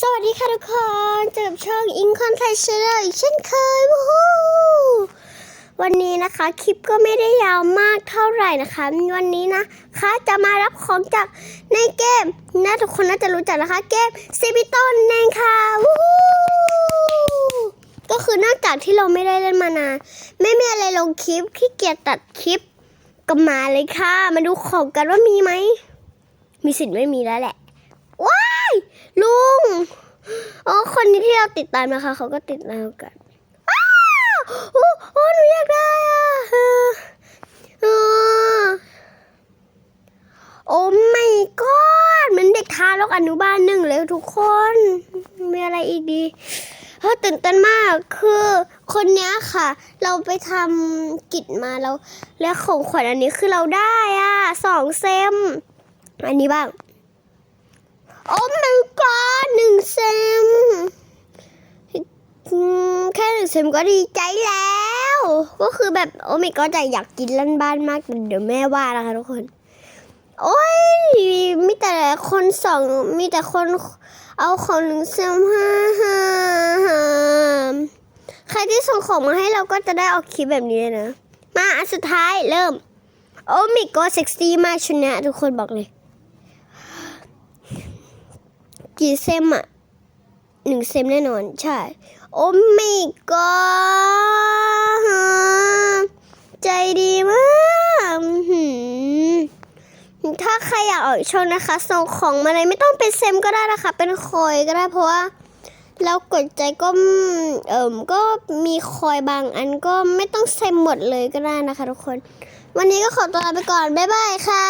สวัสดีค่ะทุกคนเจอกับช่องอิงคอนไทยชแนลอีกเช่นเคยวู้ฮู้วันนี้นะคะคลิปก็ไม่ได้ยาวมากเท่าไหร่นะคะ วันนี้นะคะจะมารับของจากในเกมนะทุกคนน่าจะรู้จักนะคะ เกมซีบิโตนเองค่ะวู้ฮู้ก็คือนอกจากที่เราไม่ได้เล่นมานานไม่มีอะไรลงคลิปขี้เกียจตัดคลิปก็มาเลยค่ะ มาดูของกันว่ามีไหมมีสิทธิ์ไม่มีแล้วแหละ ว้าย ลุง อ๋อ คนนี้ที่เราติดตามนะคะ เขาก็ติดตามกันอ้าวโอ้โอ้หนูอยากได้อะเออโอ้ไม่ก็เหมือนเด็กทารกอนุบาลหนึ่งเลยทุกคน มีอะไรอีกดีเฮ้ตื่นเต้นมากคือคนเนี้ยค่ะ เราไปทำกิจมาแล้ว แล้วของขวัญอันนี้คือเราได้อะสองเซม อันนี้บ้าง โอ้ my god หนึ่งเซมอืมแค่ห นึ่งเซมก็ดีใจแล้ว ก็คือแบบโอ้ my god ใจอยากกินลั่นบ้านมากเดี๋ยวแม่ว่านะคะทุกคน โอ้ยมีแต่คนสองมีแต่คนเอาของหนึ่งเซมห้าห้าใครที่ส่งของมาให้เราก็จะได้ออกคลิปแบบนี้เลยนะ มาอันสุดท้ายเริ่ม โอ้ my god เซ็กซี่มากชุดนี้ทุกคนบอกเลยกี่เซมอะหนึ่งเซมแน่นอนใช่ โอ้ไม่ก็ใจดีมากถ้าใครอยากออกช่องนะคะ ส่งของมาเลยไม่ต้องเป็นเซมก็ได้นะคะ เป็นคอยก็ได้เพราะว่าแล้วกดใจก็เอิมก็มีคอยบางอันก็ไม่ต้องเซมหมดเลยก็ได้นะคะทุกคน วันนี้ก็ขอตัวลาไปก่อน บ๊ายบายค่ะ